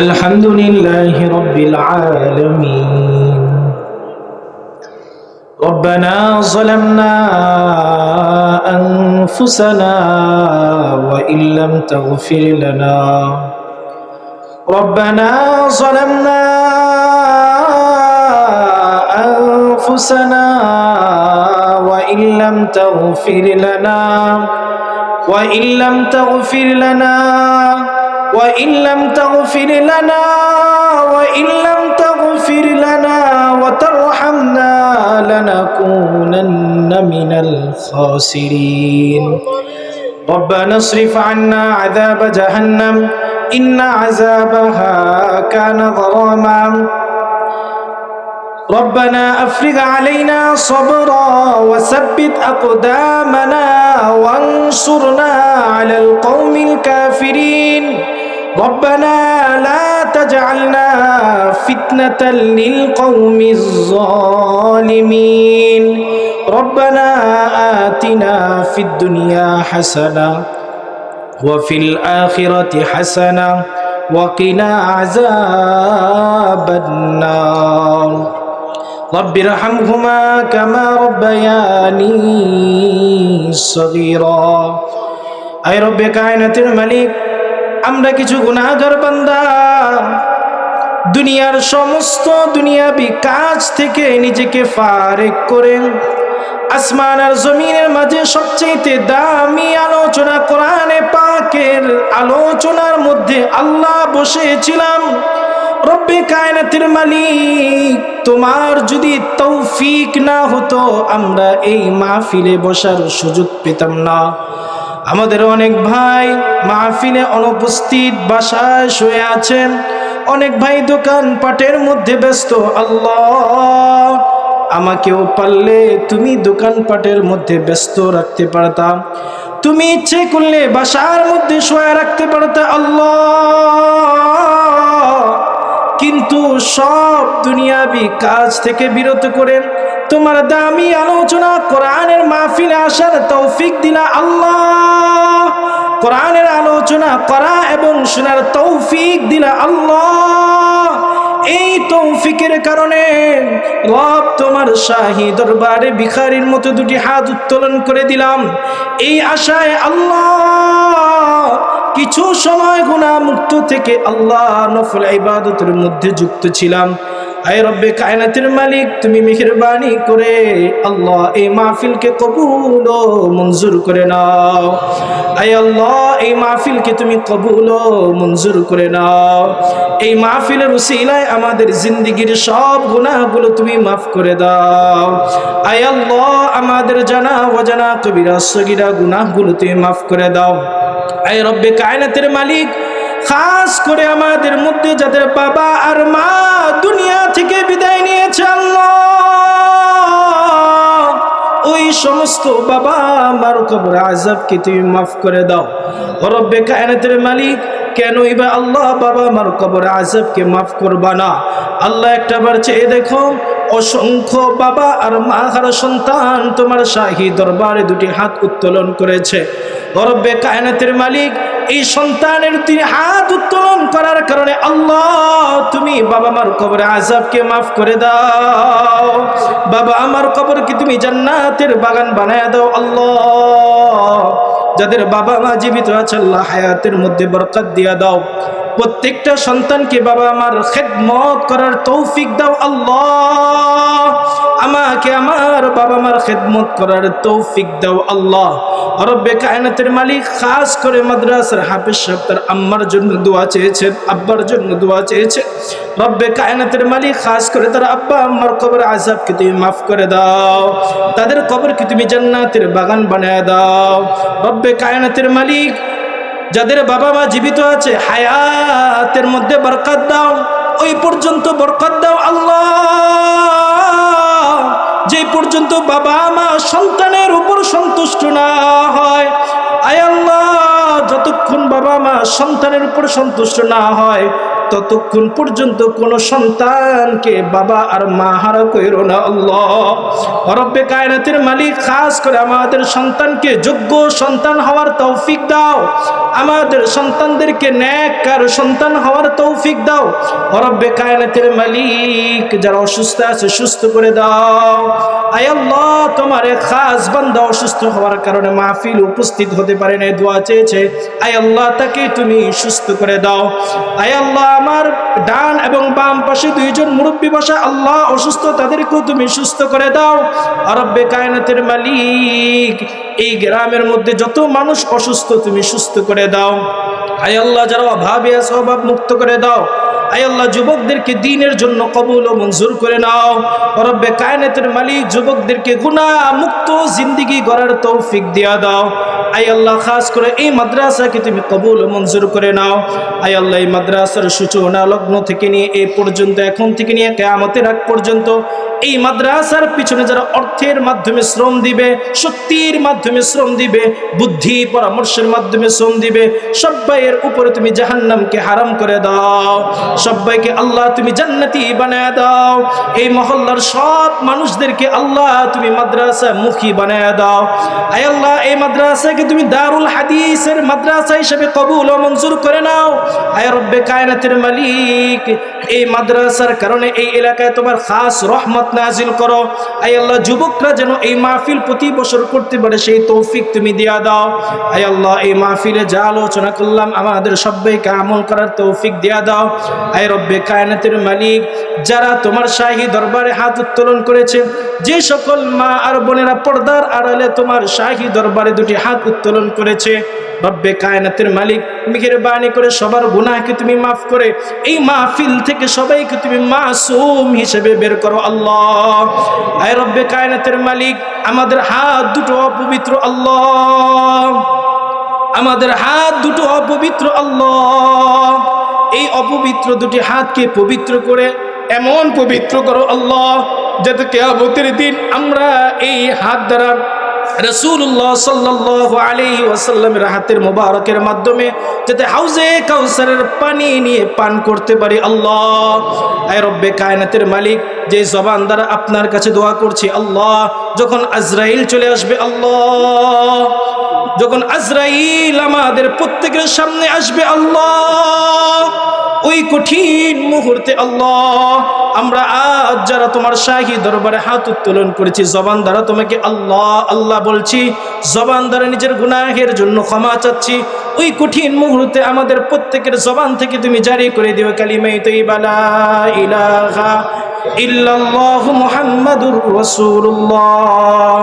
الحمد لله رب العالمين. ربنا ظلمنا أنفسنا وإن لم تغفر لنا. ربنا ظلمنا أنفسنا وإن لم تغفر لنا. وإن لم تغفر لنا وإن لم تغفر لنا وإن لم تغفر لنا وترحمنا لنكونن من الخاسرين. ربنا اصرف عنا عذاب جهنم إن عذابها كان غراما. ربنا أفرغ علينا صبرا وثبت أقدامنا وانصرنا على القوم الكافرين. ربنا لا تجعلنا فتنة للقوم الظالمين. ربنا آتنا في الدنيا حسنة وفي الآخرة حسنة وقنا عذاب النار. رب ارحمهما كما ربياني صغيرا. أي رب کائنات الملك আমরা কিছু গুনাহগার বান্দা। দুনিয়ার সমস্ত দুনিয়াবি কাজ থেকে নিজেকে ফারেক করে। আসমান আর জমিনের মাঝে সবচেয়ে দামি আলোচনা কোরআনে পাকের আলোচনার মধ্যে আল্লাহ বসেছিলাম। রব্বে কায়নাতের মালিক, তোমার যদি তৌফিক না হতো, আমরা এই মাহফিলে বসার সুযোগ পেতাম না। আমাদের অনেক ভাই মাহফিলে অনুপস্থিত বাসায় শুয়ে আছেন। অনেক ভাই দোকান পাটের মধ্যে ব্যস্ত। আল্লাহ, আমাকেও পারলে তুমি দোকানপাটের মধ্যে ব্যস্ত রাখতে পারতাম তুমি ইচ্ছে করলে বাসার মধ্যে শোয়া রাখতে পারতা আল্লাহ। কিন্তু সব দুনিয়াবি কাজ থেকে বিরত করে তোমার দামি আলোচনা কোরআনের মাহফিলে আসার তৌফিক দিলা আল্লাহ। কোরআনের আলোচনা করা এবং শোনার তৌফিক দিলা আল্লাহ। এই তৌফিকের কারণে রব তোমার শাহী দরবারে ভিখারির মতো দুটি হাত উত্তোলন করে দিলাম। এই আশায় আল্লাহ কিছু সময় গুণা মুক্ত থেকে আল্লাহ নফল ইবাদতের মধ্যে যুক্ত ছিলাম। আয় মালিক, তুমি করে এই মাহফিলকে কবুল ও মঞ্জুর করে নাও। এই মাহফিলকে তুমি কবুল মঞ্জুর করে নাও। এই মাহফিলের আমাদের জিন্দগির সব গুনাহগুলো তুমি মাফ করে দাও। আয় আল্লাহ, আমাদের জানা অজানা কবিরা সগিরা গুনাহগুলো তুমি মাফ করে দাও। আয় রব্বে কায়নাতের মালিক খাস করে আমাদের মধ্যে যাদের বাবা আর মা দুনিয়া থেকে বিদায় নিয়েছে আল্লাহ। ওই সমস্ত বাবা আমার কবর আজাবকে তুমি মাফ করে দাও। রব্বে কায়নাতের মালিক কেন এবার আল্লাহ বাবা আমার কবর আজাবকে মাফ করবা না? আল্লাহ একটা বার চেয়ে দেখো, অসংখ্য বাবা আর মা হারা সন্তান তোমার শাহী দরবারে দুটি হাত উত্তোলন করেছে। রব্বে কায়নাতের মালিক এই সন্তানের তিনি হাত উত্তোলন করার কারণে আল্লাহ, তুমি বাবা আমার কবরে আজাবকে মাফ করে দাও। বাবা আমার কবরকে তুমি জান্নাতের বাগান বানায় দাও, আল্লাহ। যাদের বাবা মা জীবিত আছে, আল্লাহ হায়াতের মধ্যে বরকত দিয়া দাও। প্রত্যেকটা সন্তানকে বাবা আমার খেদমত করার তৌফিক দাও, আল্লাহ। আমাকে আমার বাবা মার খেদমত করার তৌফিক দাও আল্লাহ। রব্বে কায়নাতের মালিক, খাস করে মাদ্রাসার হাফিজ সাহেব তার আম্মার জন্য দোয়া চেয়েছেন, আব্বার জন্য দোয়া চেয়েছেন। রব্বে কায়নাতের মালিক, খাস করে তার আব্বা আম্মার কবর আজাবকে তুমি মাফ করে দাও। তাদের কবরকে তুমি জান্নাতের বাগান বানায় দাও। রব্বে কায়নাতের মালিক, যাদের বাবা মা জীবিত আছে, হায়াতের মধ্যে বরকত দাও। ওই পর্যন্ত বরকত দাও আল্লাহ। যে পর্যন্ত বাবা মা সন্তানের উপর সন্তুষ্ট না হয়, আয় আল্লাহ, যতক্ষণ বাবা মা সন্তানের উপর সন্তুষ্ট না হয় ততক্ষণ পর্যন্ত কোনো সন্তানকে বাবা আর মা হারা কইর না আল্লাহ। রব্বে কায়নাতের মালিক খাস করে আমাদের সন্তানকে যোগ্য সন্তান হওয়ার তৌফিক দাও। আমাদের সন্তানদেরকে ন্যাক কার সন্তান হওয়ার তৌফিক দাও। রব্বে কায়নাতের মালিক যারা অসুস্থ আছে, সুস্থ করে দাও। আয় আল্লাহ, তোমার খাস বান্দা অসুস্থ হওয়ার কারণে মাহফিল উপস্থিত হতে পারে না দোয়া চেয়েছে। আয় আল্লাহ তাকে তুমি সুস্থ করে দাও। আয় আল্লাহ আমার ডান এবং বাম পাশে দুইজন মুরব্বী বসা, আল্লাহ অসুস্থ, তাদেরকেও তুমি সুস্থ করে দাও। আরব্বে কায়নাতের মালিক, এই গ্রামের মধ্যে যত মানুষ অসুস্থ, তুমি সুস্থ করে দাও। আয় আল্লাহ, যারা অভাবে আছে অভাব মুক্ত করে দাও। আয় আল্লাহ, যুবকদেরকে দিনের জন্য কবুল ও মঞ্জুর করে নাও। রব্বে, কায়নাতের মালিক, যুবকদেরকে গুণা মুক্ত জিন্দিগি গড়ার তৌফিক দিয়া দাও। আয় আল্লাহ, খাস করে এই মাদ্রাসাকে তুমি কবুল ও মঞ্জুর করে নাও। আয় আল্লাহ, এই মাদ্রাসার সূচনা লগ্ন থেকে নিয়ে এই পর্যন্ত, এখন থেকে নিয়ে কেয়ামতের আগ পর্যন্ত, এই মাদ্রাসার পিছনে যারা অর্থের মাধ্যমে শ্রম দিবে, শক্তির মাধ্যমে শ্রম দিবে, বুদ্ধি, পরামর্শের মাধ্যমে শ্রম দিবে সবাইয়ের উপরে তুমি জাহান্নামকে হারাম করে দাও। সবাইকে আল্লাহ তুমি জান্নাতি বানায় দাও। এই মহল্লার সব মানুষদেরকে আল্লাহ তুমি মাদ্রাসা মুখী বানায় দাও। আয় আল্লাহ, এই মাদ্রাসাকে তুমি দারুল হাদিসের মাদ্রাসা হিসেবে কবুল ও মঞ্জুর করে নাও। আয় রব্বে কায়নাতের মালিক, এই মাদ্রাসার কারণে এই এলাকায় তোমার খাস রহমত নাজিল করো। আয় আল্লাহ, যুবকরা যেন এই মাহফিল প্রতি বছর করতে পারে সেই তৌফিক তুমি দিয়া দাও। আয় আল্লাহ, এই মাহফিলে যা আলোচনা করলাম, আমাদের সবাইকে আমল করার তৌফিক দিয়া দাও। আয় রব্বে কায়নাতের মালিক, যারা তোমার শাহী দরবারে হাত উত্তোলন করেছে, যে সকল মা আর বোনেরা পর্দার আড়ালে তোমার শাহী দরবারে দুটি হাত উত্তোলন করেছে, রব্বে কায়নাতের মালিক, মেহেরবানি করে সবার গুনাহকে তুমি মাফ করে, এই মাহফিল থেকে সবাইকে তুমি মাসুম হিসেবে বের করো আল্লাহ। আয় রব্বে কায়নাতের মালিক, আমাদের হাত দুটো অপবিত্র আল্লাহ। আমাদের হাত দুটো অপবিত্র আল্লাহ। অপবিত্র দুটি হাতকে পবিত্র করে, এমন পবিত্র করো আল্লাহ, যাতে কেয়ামতের দিন আমরা এই হাত দ্বারা রসুল্লাহ সাল্লাহ আলী ওয়াসাল্লামের হাতের মোবারকের মাধ্যমে যাতে হাউজে কাউসারের পানি নিয়ে পান করতে পারি আল্লাহ। আয় রব্বে কায়নাতের মালিক, যে জবান দ্বারা আপনার কাছে দোয়া করছি আল্লাহ, যখন আজরাইল চলে আসবে আল্লাহ, যখন আজরাইল আমাদের প্রত্যেকের সামনে আসবে আল্লাহ ওই কঠিন মুহূর্তে আল্লাহ, আমরা আজ যারা তোমার শাহী দরবারে হাত উত্তোলন করেছি, জবান দ্বারা তোমাকে আল্লাহ আল্লাহ বলছি, জবান দ্বারা নিজের গুনাহের জন্য ক্ষমা চাচ্ছি। ওই কঠিন মুহূর্তে আমাদের প্রত্যেকের জবান থেকে তুমি জারি করে দিও, কালিমাই তৈবালা ইলাহা ইল্লাল্লাহু মুহাম্মাদুর রাসূলুল্লাহ।